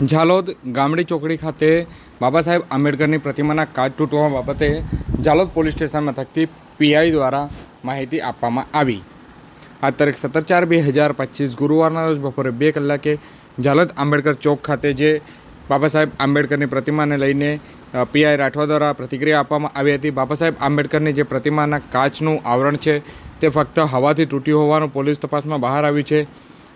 ઝાલોદ ગામડી ચોકડી ખાતે બાબા સાહેબ આંબેડકરની પ્રતિમાના કાચ તૂટવા બાબતે ઝાલોદ પોલીસ સ્ટેશન મથકથી પીઆઈ દ્વારા માહિતી આપવામાં આવી. આ તારીખ સત્તર ચાર બે હજાર પચીસ ગુરુવારના રોજ બપોરે બે કલાકે ઝાલોદ આંબેડકર ચોક ખાતે જે બાબા સાહેબ આંબેડકરની પ્રતિમાને લઈને પીઆઈ રાઠવા દ્વારા પ્રતિક્રિયા આપવામાં આવી હતી. બાબા સાહેબ આંબેડકરની જે પ્રતિમાના કાચનું આવરણ છે તે ફક્ત હવાથી તૂટ્યું હોવાનું પોલીસ તપાસમાં બહાર આવ્યું છે.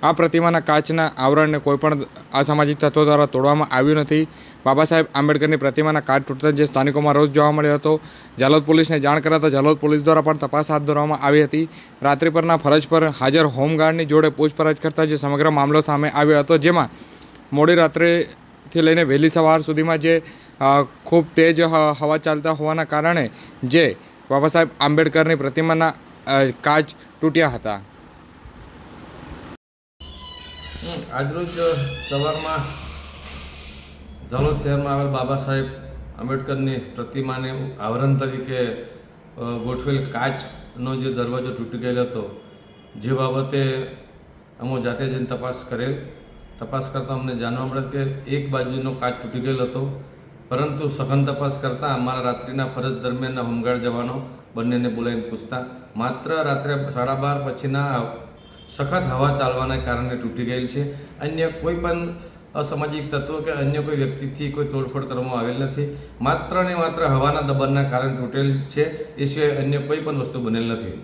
આ પ્રતિમાના કાચના આવરણને કોઈપણ અસામાજિક તત્વો દ્વારા તોડવામાં આવ્યું નથી. બાબા સાહેબ આંબેડકરની પ્રતિમાના કાચ તૂટતા જે સ્થાનિકોમાં રોજ જોવા મળ્યો હતો, જાલોદ પોલીસને જાણ કરાતા જાલોદ પોલીસ દ્વારા પણ તપાસ હાથ ધરવામાં આવી હતી. રાત્રિ પરના ફરજ પર હાજર હોમગાર્ડની જોડે પૂછપરછ કરતા જે સમગ્ર મામલો સામે આવ્યો હતો, જેમાં મોડી રાત્રેથી લઈને વહેલી સવાર સુધીમાં જે ખૂબ તેજ હવા ચાલતા હોવાના કારણે જે બાબા સાહેબ આંબેડકરની પ્રતિમાના કાચ તૂટ્યા હતા. આજરોજ સવારમાં ઝાલોદ શહેરમાં આવેલ બાબા સાહેબ આંબેડકરની પ્રતિમાને આવરણ તરીકે ગોઠવેલ કાચનો જે દરવાજો તૂટી ગયેલો હતો, જે બાબતે અમો જાતે જઈને તપાસ કરેલ. તપાસ કરતાં અમને જાણવા મળે કે એક બાજુનો કાચ તૂટી ગયેલો હતો, પરંતુ સઘન તપાસ કરતાં અમારા રાત્રિના ફરજ દરમિયાનના હોમગાર્ડ જવાનો બંનેને બોલાવીને પૂછતા, માત્ર રાત્રે સાડા બાર પછીના સખત હવા ચાલવાના કારણે તૂટી ગયેલ છે. અન્ય કોઈ પણ અસામાજિક તત્વો કે અન્ય કોઈ વ્યક્તિથી કોઈ તોડફોડ કરવામાં આવેલ નથી. માત્ર ને માત્ર હવાના દબાણના કારણે તૂટેલ છે. એ સિવાય અન્ય કોઈ પણ વસ્તુ બનેલ નથી.